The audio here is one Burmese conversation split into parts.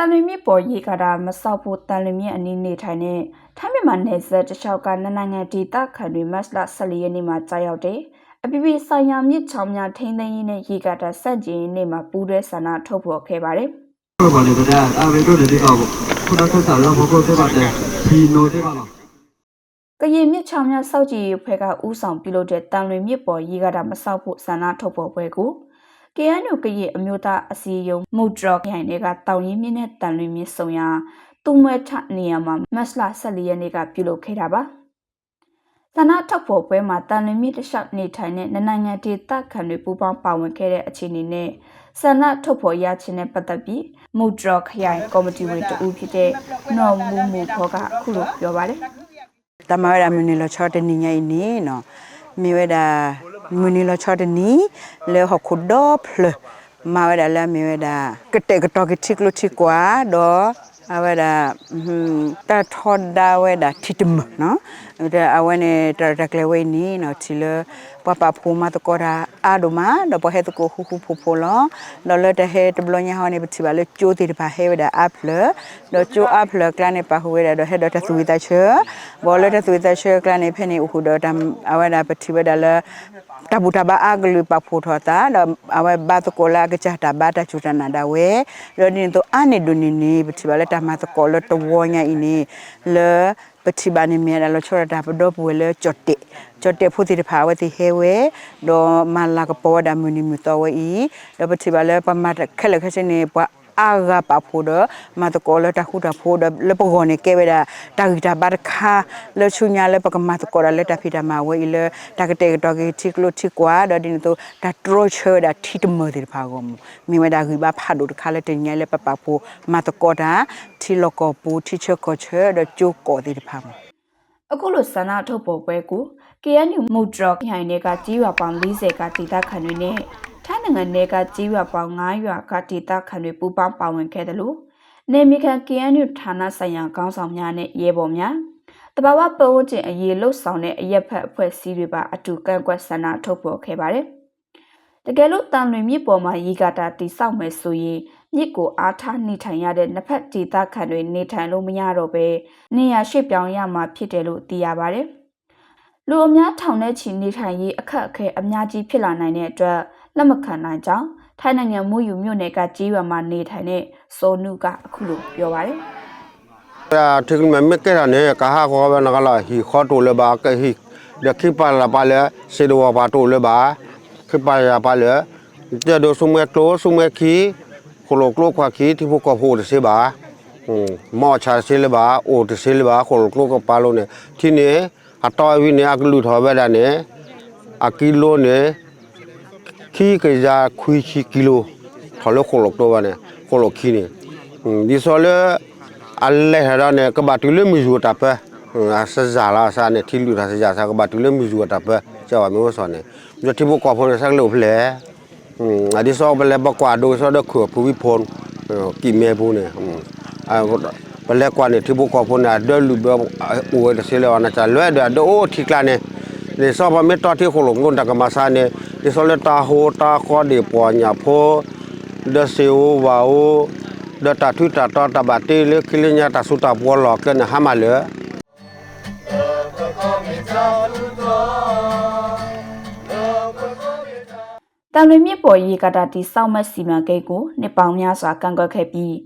တန်လွင်မြစ်ပေါ်ရေကာတာမဆောက်ဖို့တန်လွင်မြစ်အနီးနေထိုင်တဲ့ထိုင်းမြန်မာနယ်စပ်တစ်လျှောက်ကနှစ်နိုင်ငံဒေသခံတွေမတ်လ14ရက်နေ့မှာကြာရောက်တဲ့အပြည်ပြည်ဆိုင်ရာမြစ်ချောင်းများထိန်းသိမ်းရေးနဲ့ရေကာတာစန့်ကျင်ရေးနေ့မှာပူးတွဲဆန္ဒထုတ်ဖော်ခဲ့ပါတယ်။ဟုတ်ပါလေဗျာအမေတို့လည်းဒီကောက်ခုနကဆက်လာမဟုတ်သေးပါနဲ့ဒီနိုသေးပါလားကရင်မြစ်ချောင်းများစောက်ကြည်ရေးဖွဲ့ကဥဆောင်ပြုလုပ်တဲ့တန်လွင်မြစ်ပေါ်ရေကာတာမဆောက်ဖို့ဆန္ဒထုတ်ဖော်ပွဲကို KNU ကရင်အမျိုးသားအစည်းအရုံးမုတ်ဒရခိုင်တွေကတောင်ရင်မြစ်နဲ့တန်လွင်မြစ်ဆုံရာတူမွဲထနေရာမှာမတ်လ14ရက်နေ့ကပြုလုပ်ခဲ့တာပါ။သနာထုတ်ဖော်ပွဲမှာတန်လွင်မြစ်တစ်လျှောက်နေထိုင်တဲ့နိုင်ငံဒေသခံတွေပူးပေါင်းပါဝင်ခဲ့တဲ့အခြေအနေနဲ့ဆန္ဒထုတ်ဖော်ရခြင်းနဲ့ပတ်သက်ပြီးမုတ်ဒရခရိုင်ကော်မတီဝင်တဦးဖြစ်တဲ့နော်မူမူဖောကအခုလိုပြောပါတယ်တမရမနီလချောတနီငိုင်းနီနော်မိဝဒ မနီလချောတနီလေဟခုဒပလမဝဒလာမိဝဒကတဲ့ကတော့ကချစ်လို့ချစ်ကွာတော့အဝဒတထောဒါဝဒတိတမနော်ဒါအဝနေတရကလေဝနီနော်ချီလပပဖိုမတကောရာအာဒမဒပဟက်ကိုဟူဟူဖိုဖိုလောလောလတဟဲတဘလညာဟောနေပတိပါလေကျိုးတိတပါဟဲဝဒအပလတော့ကျိုးအပလကလနေပါဟဝဒတော့ဟဲတော့တသူဝိတချေဘောလတသူဝိတချေကလနေဖနေဥတော့တမ်အဝဒပတိဝဒလတဘူတဘာအဂလူပ ဖိုထောတာတော့အဝဘတ်ကိုလာကချတာဘတာချူတနာဒါဝဲလောနေတော့အနေဒုနေနေပတိပါလေတမတ်ကိုလတဝညာအင်းလေပတိပါနေမြဲလောချောတာပတော့ပွဲလေချော့တေချော့တေဖုတိတဖာဝတိဟဲဝဲတော့မလာကပေါ်ဒါမူ နီမူတော်ဝဲဤတော့ပတိပါလေပမတ်ခက်လက်ခက်စနေပွားအာဂပါဖို့တော့မတကောလတခုတဖို့တော့လပဂောနေကေဝဒတာဂီတာဘာခါလချုညာလပကမတကောလတဖီတာမဝဲလတကတဲ့တော့ကတိကလို့တိကွာတော့ဒီတော့ဒါထရိုချာဒါတီတမဒီဖာကောမိမဒါဂီဘာဖာဒုခါလက်တညာလပပဖို့မတကောတာတီလကောပူတီချကောချေတော့ကျိုကောဒီဖာအခုလိုဆန္ဒထုတ်ပေါ်ပွဲကို KNU မုတ်ဒရခိုင်တွေကကြီးရွာပေါင်း40ကဒေသခံတွေနဲ့ ထိုင်းနိုင်ငံတွေကကြီးရွာပေါင်း9ရွာကဒေသခံတွေပူးပေါင်းပါဝင်ခဲ့တယ်လို့နေမီခံ KNU ဌာနဆိုင်ရာခေါင်းဆောင်များနဲ့ရဲဘော်များတဘာဝပတ်ဝန်းကျင်အရေးလှုပ်ဆောင်တဲ့အရက်ဖက်အဖွဲ့အစည်းတွေပါအတူကန့်ကွက်ဆန္ဒထုတ်ပေါ်ခဲ့ပါတယ်။တကယ်လို့တန်လွင်မြစ်ပေါ်မှာရေကာတာတိစောက်မယ်ဆိုရင်မြစ်ကိုအားထားနေထိုင်ရတဲ့နှစ်ဖက်ဒေသခံတွေနေထိုင်လို့မရတော့ဘဲနေရာရွှေ့ပြောင်းရမှာဖြစ်တယ်လို့သိရပါတယ်။လူအများထောင်ထဲချီနေထိုင်ရေးအခက်အခဲအများကြီးဖြစ်လာနိုင်တဲ့အတွက်လက်မခံနိုင်ကြောင်းထိုင်းနိုင်ငံမူယူမြို့နယ်ကကြီးရွာမှာနေထိုင်တဲ့စိုးနုကအခုလိုပြောပါတယ် ya thik me me ke ne ka ha ko ba na la hi kho to le ba ke hi de ki pa la pa le se do ba to le ba ki pa ya pa le te do su me klo su me ki ko lo klo kwa ki ti bu ko ho de se ba mo cha se le ba o de se le ba ko lo klo ko pa lo ne ti ne a to wi ne a lu tho ba da ne a kilo ne ki ke ja khui ki kilo tho lo ko lo to ba ne ko lo ki ne di so le အလဲရတဲ့ကဘာတူလမီဇူတာပဲအစဇာလာဆာနဲ့ထီလူတာစကြဆာကဘာတူလမီဇူတာပဲကြောက်မျိုးစောနေမြတ်တိဘကောဖုန်ဆက်လို့ဖလဲအဒီဆောဘလဲဘကွာဒိုဆောဒခုပူဝီဖုန်ကီမဲဘူးနေအဲဘလဲကွာနေတိဘကောဖုန်နာဒလူဘအိုတဆေလောနာချလွဲ့ဒိုထီကလာနေလေဆောဘမေတတိခိုလုံးကွန်တကမဆာနေ ဒီဆောလက်တာဟိုတာခေါ်ဒီပွာညာဖိုဒဆေဝဝါဝ da ta thu ta ta ta ba te le kile nya ta su ta bo lo ke na ha ma le တန်လွင်မြစ်ပေါ်ရေကာတာတိစောက်မတ်စီမံကိန်းကိုနှစ်ပေါင်းများစွာကန့်ကွက်ခဲ့ပြီး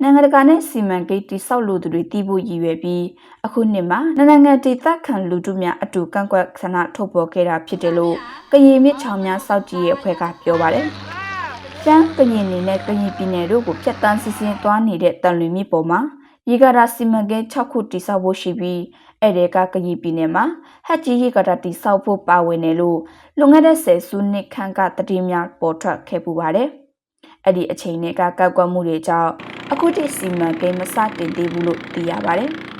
နိုင်ငံတကာနဲ့စီမံကိန်းတိစောက်လူသူတွေတည်ဖို့ရည်ရွယ်ပြီးအခုနှစ်မှာနိုင်ငံဒေသခံလူထုများအတူကန့်ကွက်ဆန္ဒထုတ်ပေါ်ခဲ့တာဖြစ်တယ်လို့ ကရင်မြစ်ချောင်းများစောက်ကြည့်ရဲ့အဖွဲ့ကပြောပါတယ်။ကျန်းကရင်နေနဲ့ကရင်ပြည်နယ်တို့ကိုဖျက်ဆီးစီစဉ်သွားနေတဲ့တန်လွင်မြစ်ပေါ်မှာရေကာတာစီမံကိန်း6ခုတိစောက်ဖို့ရှိပြီးအဲ့ဒီကကရင်ပြည်နယ်မှာဟက်ကြီးရေကာတာတိစောက်ဖို့ပါဝင်တယ်လို့လွန်ခဲ့တဲ့ဆယ်စုနှစ်ခန့်ကတတိများပေါ်ထွက်ခဲ့ပူပါတယ်။အဲ့ဒီအချိန်တွေကကောက်ကွက်မှုတွေကြောင့်အခုတိစီမံကိန်းမစတင်သေးဘူးလို့သိရပါတယ်။